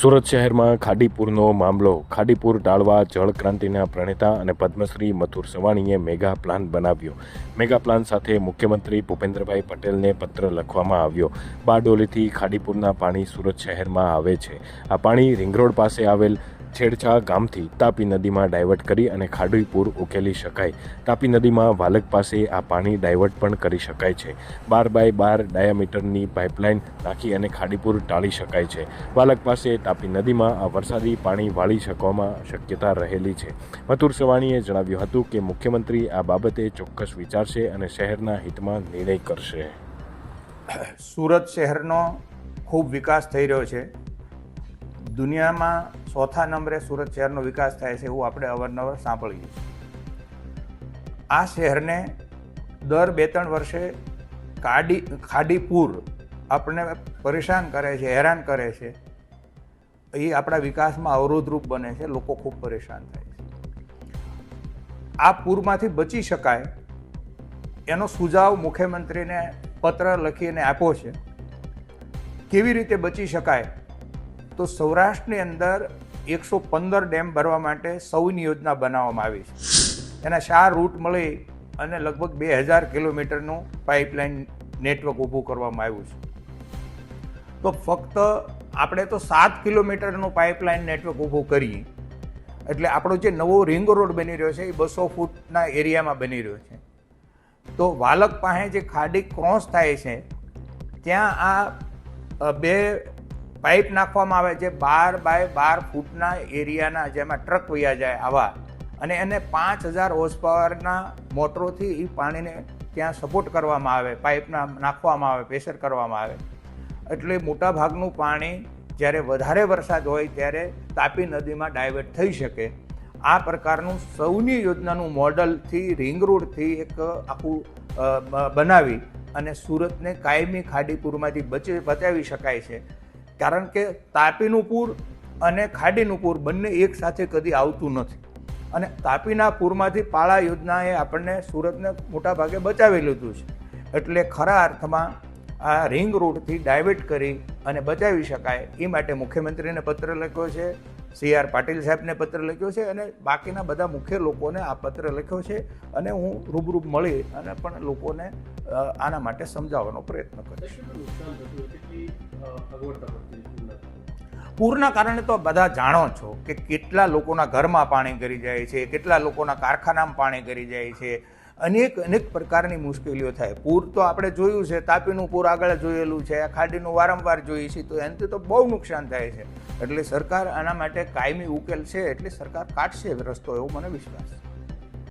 સુરત શહેરમાં ખાડીપુરનો મામલો. ખાડીપુર ટાળવા જળ ક્રાંતિના પ્રણેતા અને પદ્મશ્રી મથુર સવાણીએ મેગા પ્લાન બનાવ્યો. મેગા પ્લાન સાથે મુખ્યમંત્રી ભૂપેન્દ્રભાઈ પટેલને પત્ર લખવામાં આવ્યો. બારડોલીથી ખાડીપુરના પાણી સુરત શહેરમાં આવે છે. આ પાણી રિંગરોડ પાસે આવેલ છેડછા ગામથી તાપી નદીમાં ડાયવર્ટ કરી અને ખાડીપુર ઉકેલી શકાય. તાપી નદીમાં વાલક પાસે આ પાણી ડાયવર્ટ પણ કરી શકાય છે. બાર બાય બાર ડાયામીટરની પાઇપલાઇન નાખી અને ખાડીપુર ટાળી શકાય છે. વાલક પાસે તાપી નદીમાં આ વરસાદી પાણી વાળી શકવામાં શક્યતા રહેલી છે. મથુર સવાણીએ જણાવ્યું હતું કે મુખ્યમંત્રી આ બાબતે ચોક્કસ વિચારશે અને શહેરના હિતમાં નિર્ણય કરશે. સુરત શહેરનો ખૂબ વિકાસ થઈ રહ્યો છે. દુનિયામાં ચોથા નંબરે સુરત શહેરનો વિકાસ થાય છે એવું આપણે અવારનવાર સાંભળીએ છીએ. આ શહેરને દર બે ત્રણ વર્ષે કાડી, ખાડીપુર આપણને પરેશાન કરે છે, હેરાન કરે છે. એ આપણા વિકાસમાં અવરોધરૂપ બને છે, લોકો ખૂબ પરેશાન થાય છે. આ પૂરમાંથી બચી શકાય એનો સુઝાવ મુખ્યમંત્રીને પત્ર લખીને આપ્યો છે. કેવી રીતે બચી શકાય? તો સૌરાષ્ટ્રની અંદર એકસો પંદર ડેમ ભરવા માટે સૌની યોજના બનાવવામાં આવી છે. એના ચાર રૂટ મળી અને લગભગ બે હજાર કિલોમીટરનું પાઇપલાઇન નેટવર્ક ઊભું કરવામાં આવ્યું છે. તો ફક્ત આપણે તો સાત કિલોમીટરનું પાઇપલાઇન નેટવર્ક ઊભું કરીએ એટલે આપણો જે નવો રિંગ રોડ બની રહ્યો છે એ બસો ફૂટના એરિયામાં બની રહ્યો છે. તો વાલક પાસે જે ખાડી ક્રોસ થાય છે, ત્યાં આ બે પાઇપ નાખવામાં આવે છે બાર બાય બાર ફૂટના એરિયાના જેમાં ટ્રક વયા જાય આવા. અને એને પાંચ હજાર હોર્સ પાવરના મોટરોથી એ પાણીને ત્યાં સપોર્ટ કરવામાં આવે પાઇપના નાખવામાં આવે પ્રેશર કરવામાં આવે. એટલે મોટા ભાગનું પાણી જ્યારે વધારે વરસાદ હોય ત્યારે તાપી નદીમાં ડાયવર્ટ થઈ શકે. આ પ્રકારનું સૌની યોજનાનું મોડલથી રિંગ રોડથી એક આખું બનાવી અને સુરતને કાયમી ખાડીપુરમાંથી બચી, બચાવી શકાય છે. કારણ કે તાપીનું પૂર અને ખાડીનું પૂર બંને એક સાથે કદી આવતું નથી. અને તાપીના પૂરમાંથી પાળા યોજનાએ આપણને સુરતને મોટા ભાગે બચાવી લીધું છે. એટલે ખરા અર્થમાં આ રિંગ રોડથી ડાયવર્ટ કરી અને બચાવી શકાય એ માટે મુખ્યમંત્રીને પત્ર લખ્યો છે. સી આર પાટીલ સાહેબને પત્ર લખ્યો છે અને બાકીના બધા મુખ્ય લોકોને આ પત્ર લખ્યો છે અને હું રૂબરૂ મળી અને પણ લોકોને આના માટે સમજાવવાનો પ્રયત્ન કરીશ પૂરના કારણે તો બધા જાણો છો કે કેટલા લોકોના ઘરમાં પાણી કરી જાય છે કેટલા લોકોના કારખાનામાં પાણી કરી જાય છે અનેક અનેક પ્રકારની મુશ્કેલીઓ થાય. પૂર તો આપણે જોયું છે, તાપીનું પૂર આગળ જોયેલું છે ખાડીનું વારંવાર જોઈએ છીએ, તો એનાથી તો બહુ નુકસાન થાય છે. એટલે સરકાર આના માટે કાયમી ઉકેલ છે, એટલે સરકાર કાઢશે રસ્તો, એવો મને વિશ્વાસ છે.